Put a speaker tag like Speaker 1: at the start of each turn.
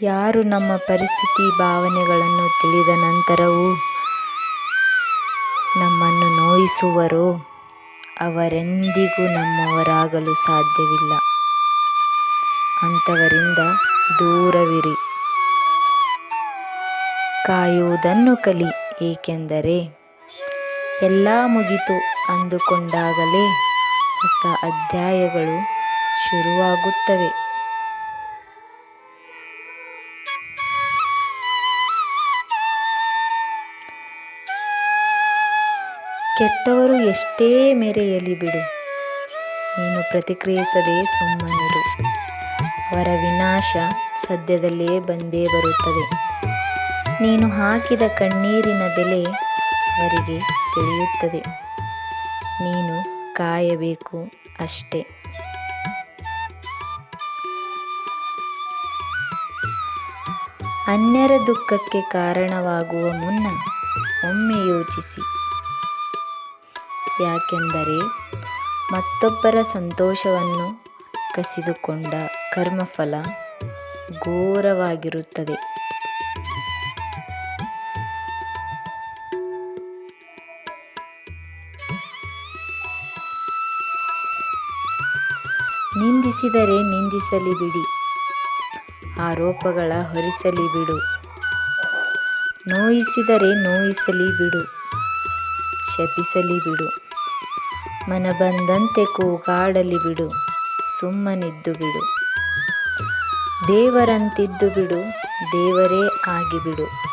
Speaker 1: ಯಾರು ನಮ್ಮ ಪರಿಸ್ಥಿತಿ ಭಾವನೆಗಳನ್ನು ತಿಳಿದ ನಂತರವೂ ನಮ್ಮನ್ನು ನೋಯಿಸುವರೋ ಅವರೆಂದಿಗೂ ನಮ್ಮವರಾಗಲು ಸಾಧ್ಯವಿಲ್ಲ. ಅಂಥವರಿಂದ ದೂರವಿರಿ. ಕಾಯುವುದನ್ನು ಕಲಿ, ಏಕೆಂದರೆ ಎಲ್ಲ ಮುಗಿತು ಅಂದುಕೊಂಡಾಗಲೇ ಹೊಸ ಅಧ್ಯಾಯಗಳು ಶುರುವಾಗುತ್ತವೆ. ಕೆಟ್ಟವರು ಎಷ್ಟೇ ಮೆರೆಯಲಿ ಬಿಡು. ನೀನು ಪ್ರತಿಕ್ರಿಯಿಸದೆ ಸುಮ್ಮನಿರು. ಅವರ ವಿನಾಶ ಸದ್ಯದಲ್ಲೇ ಬಂದೇ ಬರುತ್ತದೆ. ನೀನು ಹಾಕಿದ ಕಣ್ಣೀರಿನ ಬೆಲೆ ಅವರಿಗೆ ತಿಳಿಯುತ್ತದೆ. ನೀನು ಕಾಯಬೇಕು ಅಷ್ಟೇ. ಅನ್ಯರ ದುಃಖಕ್ಕೆ ಕಾರಣವಾಗುವ ಮುನ್ನ ಒಮ್ಮೆ ಯೋಚಿಸಿ. ಯಾಕೆಂದರೆ ಮತ್ತೊಬ್ಬರ ಸಂತೋಷವನ್ನು ಕಸಿದುಕೊಂಡ ಕರ್ಮಫಲ ಘೋರವಾಗಿರುತ್ತದೆ. ನಿಂದಿಸಿದರೆ ನಿಂದಿಸಲಿ ಬಿಡಿ, ಆರೋಪಗಳ ಹೊರಿಸಲಿ ಬಿಡು, ನೋಯಿಸಿದರೆ ನೋಯಿಸಲಿ ಬಿಡು. ಶಪಿಸಲಿ ಬಿಡು. ಮನ ಬಂದಂತೆ ಕೂಗಾಡಲಿ ಬಿಡು. ಸುಮ್ಮನಿದ್ದು ಬಿಡು. ದೇವರಂತಿದ್ದು ಬಿಡು. ದೇವರೇ ಆಗಿಬಿಡು.